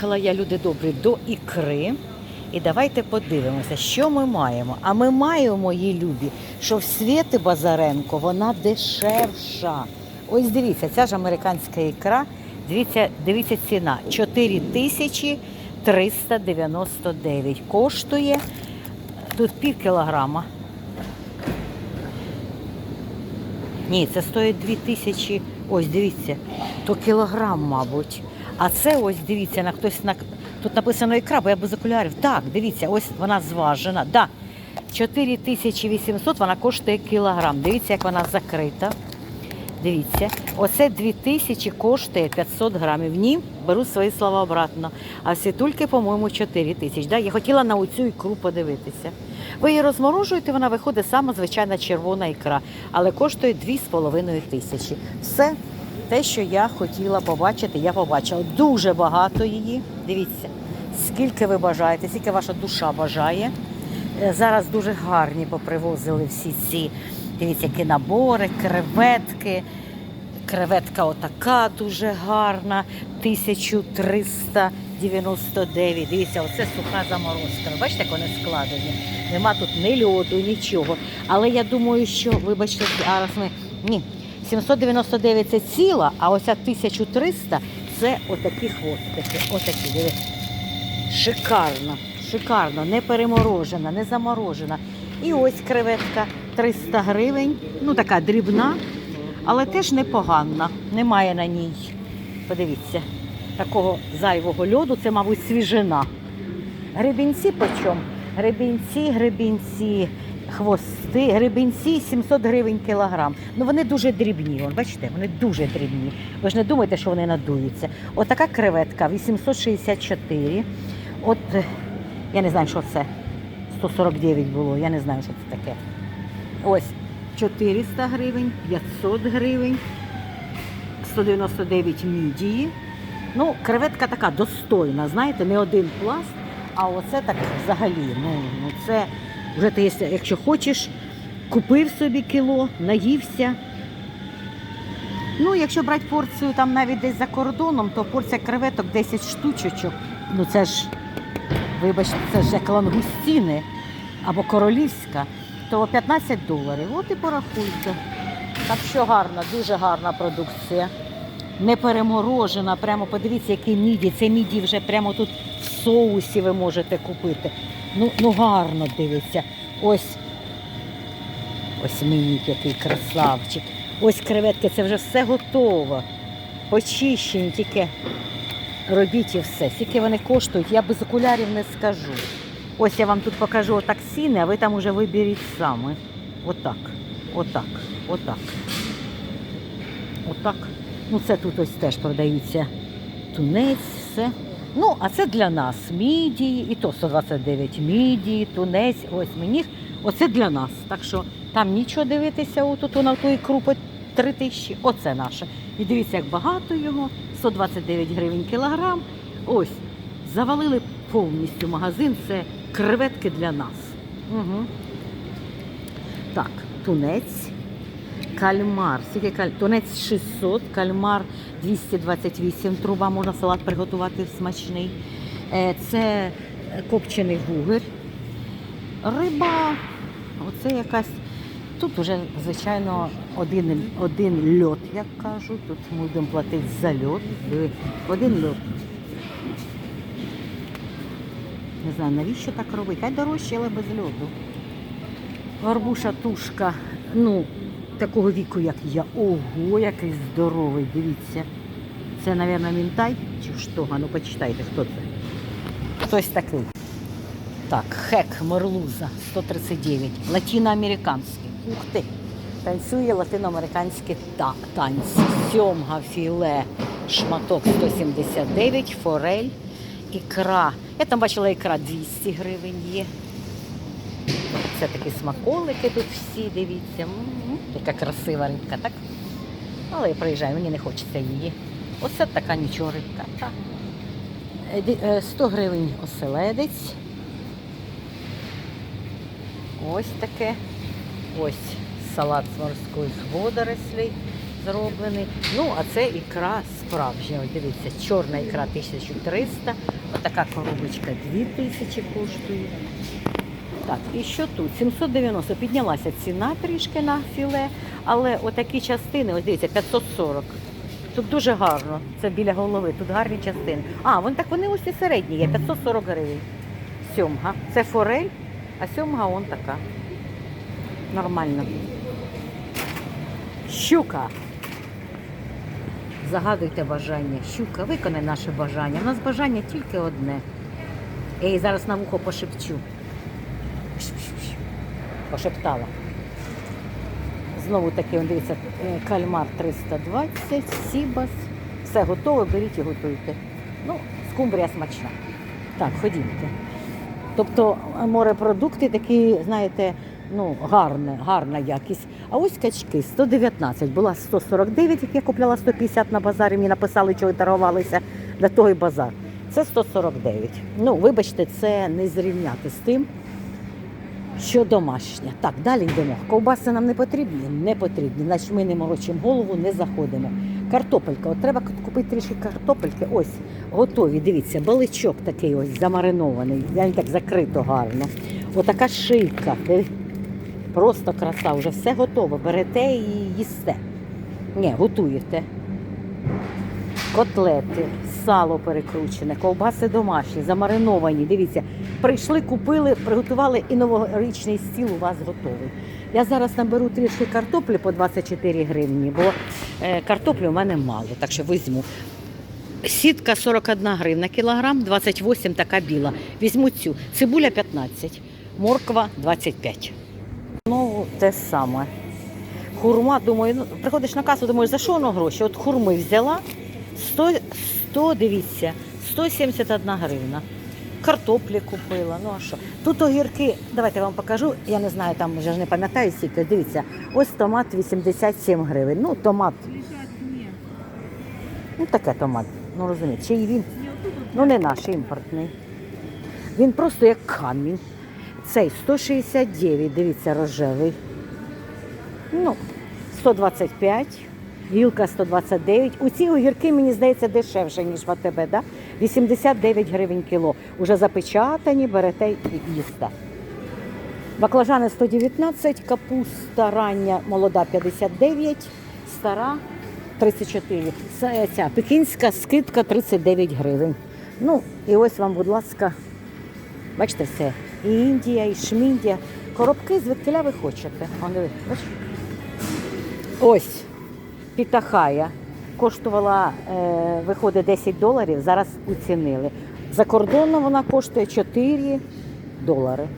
Приїхала я, люди добрі, до ікри. І давайте подивимося, що ми маємо. А ми маємо, мої любі, що в Свєти Базаренко вона дешевша. Ось дивіться, ця ж американська ікра. Дивіться, дивіться ціна 4399. Коштує тут пів кілограма. Ні, це стоїть 2000, ось дивіться, то кілограм, мабуть. А це ось дивіться, на хтось на тут написано ікра, бо я без окулярів. Так, дивіться, ось вона зважена. Да. 4800 вона коштує кілограм. Дивіться, як вона закрита. Дивіться, оце 2000 коштує 500 грамів. Ні, беру свої слова обратно. А світульки, по-моєму, 4 тисячі. Да? Я хотіла на оцю ікру подивитися. Ви її розморожуєте, вона виходить сама звичайна червона ікра, але коштує 2,5 тисячі. Все те, що я хотіла побачити, я побачила. Дуже багато її. Дивіться, скільки ви бажаєте, скільки ваша душа бажає. Е, Зараз дуже гарні попривозили всі ці, дивіться, які набори, креветки. Креветка отака дуже гарна, 1399. Дивіться, оце суха заморозка. Бачите, як вони складені? Нема тут ні льоду, нічого. Але я думаю, що, вибачте, зараз ми. Ні, 799 це ціла, а оця 1300 це отакі хвостики. Отакі, дивіться. Шикарно, шикарно, не переморожена, не заморожена. І ось креветка 300 гривень, ну така дрібна, але теж непогана. Немає на ній. Подивіться, такого зайвого льоду, це, мабуть, свіжина. Гребінці почем? Гребінці, гребінці, хвости, гребінці 700 гривень кілограм. Ну вони дуже дрібні. Вон, бачите, вони дуже дрібні. Ви ж не думайте, що вони надуються. Отака креветка 864. От я не знаю, що це. 149 було, я не знаю, що це таке. Ось 400 гривень, 500 гривень, 199 мідії. Ну, креветка така достойна, знаєте, не один пласт, а оце так взагалі. Ну, ну це вже ти, якщо- хочеш, купив собі кіло, наївся. Ну, якщо брати порцію там навіть десь за кордоном, то порція креветок 10 штучочок. Ну це ж, вибачте, це ж як лангустіни або королівська, то 15 доларів. От і порахуйте. Так що гарна, дуже гарна продукція. Не переморожена, прямо подивіться, який міді. Це міді вже прямо тут в соусі ви можете купити. Ну, ну гарно дивиться. Ось Ось мій який красавчик. Ось креветки, це вже все готово. Почищені, тільки робіть і все. Скільки вони коштують, я без окулярів не скажу. Ось я вам тут покажу отак ціни, а ви там уже виберіть саме. Отак, отак, отак. Отак. Ну це тут ось теж продаються тунець, все. Ну, а це для нас мідії, і то 129 мідії, тунець, ось мені. Оце для нас. Так що там нічого дивитися, отут на ту ікру по 3 тисячі. Оце наше. І дивіться, як багато його. 129 гривень кілограм. Ось. Завалили повністю магазин. Це креветки для нас. Угу. Так, тунець. Кальмар. Скільки каль... Тунець 600, кальмар 228 труба, можна салат приготувати смачний. Е, Це копчений вугір. Риба, оце якась. Тут вже, звичайно, один, один льот, як кажуть. Тут ми будемо платити за льот. Один льот. Не знаю, навіщо так робити. Хай дорожче, але без льоду. Горбуша тушка, ну, такого віку, як я. Ого, який здоровий, дивіться. Це, мабуть, мінтай чи штога? Ну, почитайте, хто це. Хтось такий. Так, хек Мерлуза 139, латиноамериканський. Ух ти! Танцює латиноамериканські та- танці. Сьомга філе, шматок 179, форель, ікра. Я там бачила ікра 200 гривень є. Це такі смаколики тут всі, дивіться. М, Яка красива рибка, так? Але я приїжджаю, мені не хочеться її. Оце така нічого рибка. Так. Е, ді- е, 100 гривень оселедець. Ось таке. Ось салат з морських водорослей зроблений. Ну, а це ікра справжня. Ось дивіться, чорна ікра 1300, отака коробочка 2000 коштує. Так, і що тут? 790. Піднялася ціна трішки на філе, але отакі частини, ось дивіться, 540. Тут дуже гарно. Це біля голови, тут гарні частини. А, вон так вони ось і середні є, 540 гривень. Сьомга. Це форель, а сьомга он така. Нормально. Щука. Загадуйте бажання. Щука, виконай наше бажання. У нас бажання тільки одне. Я їй зараз на вухо пошепчу. Пошептала. Знову таки, дивіться, е, кальмар 320, сібас. Все готове, беріть і готуйте. Ну, скумбрія смачна. Так, ходімте. Тобто е, морепродукти такі, знаєте, ну, гарне, гарна якість. А ось качки 119, була 149, як я купляла 150 на базарі, мені написали, ви торгувалися того і базар. Це 149. Ну, вибачте, це не зрівняти з тим, що домашнє. Так, далі йдемо. Ковбаси нам не потрібні? Не потрібні. Значить, ми не морочимо голову, не заходимо. Картопелька. От треба купити трішки картопельки. Ось, готові. Дивіться, баличок такий ось замаринований. Він так закрито гарно. Отака шийка. Просто краса, вже все готове. Берете і їсте. Ні, готуєте. Котлети, сало перекручене, ковбаси домашні, замариновані. Дивіться, прийшли, купили, приготували і новорічний стіл у вас готовий. Я зараз наберу трішки картоплі по 24 гривні, бо е, картоплі у мене мало, так що візьму. Сітка 41 гривна кілограм, 28 така біла. Візьму цю. Цибуля 15, морква 25. Знову те саме. Хурма, думаю, ну, приходиш на касу, думаєш, за що воно гроші? От хурми взяла 100, 100 дивіться, 171 гривна. Картоплі купила, ну а що? Тут огірки, давайте я вам покажу, я не знаю, там вже ж не пам'ятаю скільки, дивіться, ось томат 87 гривень. Ну, томат, ну таке томат, ну розумієте, чи він, ну не наш, імпортний. Він просто як камінь. Цей 169, дивіться, рожевий. Ну, 125, гілка 129. У ці огірки, мені здається, дешевше, ніж в АТБ, да? 89 гривень кіло. Уже запечатані, берете і їсте. Баклажани 119, капуста рання молода 59, стара 34. Це ця пекінська скидка 39 гривень. Ну, і ось вам, будь ласка, бачите все. І Індія, і Шміндія. Коробки звідкиля ви хочете. Бачите? Ось пітахая. Коштувала, е, виходить 10 доларів, зараз уцінили. За кордоном вона коштує 4 долари.